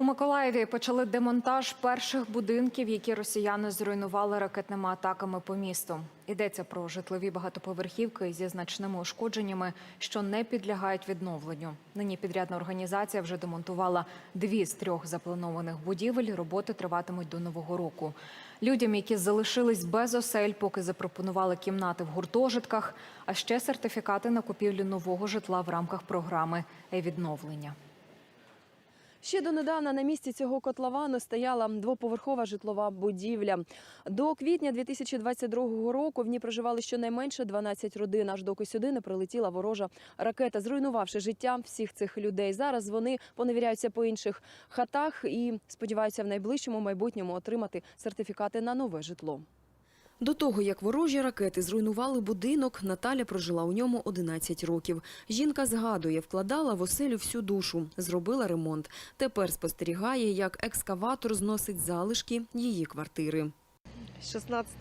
У Миколаєві почали демонтаж перших будинків, які росіяни зруйнували ракетними атаками по місту. Йдеться про житлові багатоповерхівки зі значними ушкодженнями, що не підлягають відновленню. Нині підрядна організація вже демонтувала дві з трьох запланованих будівель. Роботи триватимуть до нового року. Людям, які залишились без осель, поки запропонували кімнати в гуртожитках, а ще сертифікати на купівлю нового житла в рамках програми «Е-відновлення». Ще донедавна на місці цього котловану стояла двоповерхова житлова будівля. До квітня 2022 року в ній проживали щонайменше 12 родин, аж доки сюди не прилетіла ворожа ракета, зруйнувавши життя всіх цих людей. Зараз вони поневіряються по інших хатах і сподіваються в найближчому майбутньому отримати сертифікати на нове житло. До того, як ворожі ракети зруйнували будинок, Наталя прожила у ньому 11 років. Жінка згадує, вкладала в оселю всю душу, зробила ремонт. Тепер спостерігає, як екскаватор зносить залишки її квартири. 16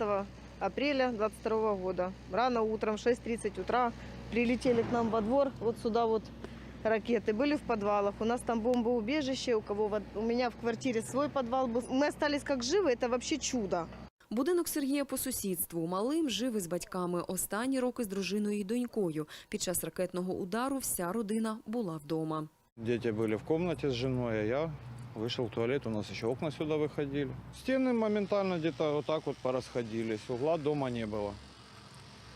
апреля 22 года. Рано утром, в 6.30 утра, прилетели к нам во двор, вот сюда вот ракеты. Были в подвалах, у нас там бомбоубежище, у кого во- у меня в квартире свой подвал был. Мы остались как живы, это вообще чудо. Будинок Сергія по сусідству. Малим жив із батьками. Останні роки з дружиною і донькою. Під час ракетного удару вся родина була вдома. Дети были в комнате с женой, а я вышел в туалет, у нас еще окна сюда выходили. Стены моментально где-то вот так вот порасходились, угла дома не было.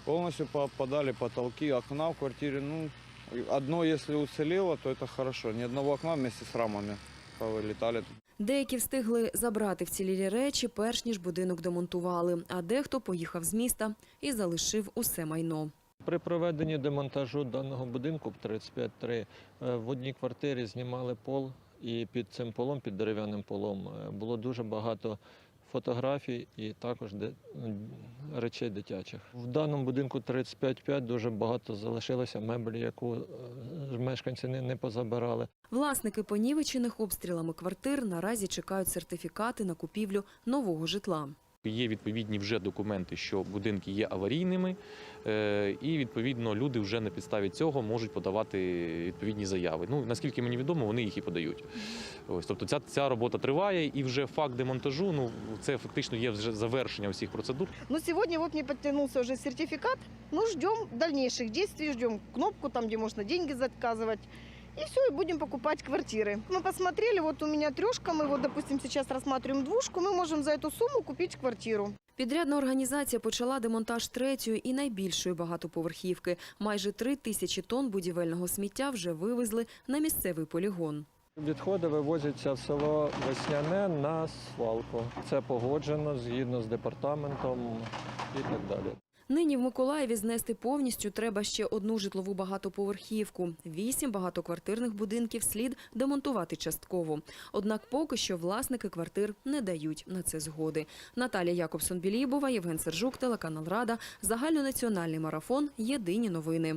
Полностью попадали потолки, окна в квартире, ну, одно если уцелело, то это хорошо. Ни одного окна вместе с рамами повылетали. Деякі встигли забрати вцілілі речі, перш ніж будинок демонтували, а дехто поїхав з міста і залишив усе майно. При проведенні демонтажу даного будинку 35-3 е, в одній квартирі знімали пол, і під цим полом, під дерев'яним полом, е, було дуже багато фотографій і також де- речей дитячих. В даному будинку 35-5 дуже багато залишилося меблі, яку е, мешканці не, не позабирали. Власники понівечених обстрілами квартир наразі чекають сертифікати на купівлю нового житла. Є відповідні вже документи, що будинки є аварійними, е, і відповідно люди вже на підставі цього можуть подавати відповідні заяви. Ну наскільки мені відомо, вони їх і подають. Ось тобто ця, ця робота триває, і вже факт демонтажу. Ну це фактично є вже завершення всіх процедур. Но сегодня вот мне подтянулся уже сертификат. Ну, ждем дальнейших действий, ждем кнопку там, где можно деньги заказывать. И все, и будем покупать квартиры. Мы посмотрели, вот у меня трешка, мы вот, допустим, сейчас рассматриваем двушку, мы можем за эту сумму купить квартиру. Підрядна організація почала демонтаж третьої і найбільшої багатоповерхівки. Майже три тисячі тонн будівельного сміття вже вивезли на місцевий полігон. Відходи вивозяться в село Весняне на свалку. Це погоджено згідно з департаментом і так далі. Нині в Миколаєві знести повністю треба ще одну житлову багатоповерхівку. Вісім багатоквартирних будинків слід демонтувати частково. Однак поки що власники квартир не дають на це згоди. Наталія Якобсон-Білібова, Євген Сержук, телеканал Рада, загальнонаціональний марафон. Єдині новини.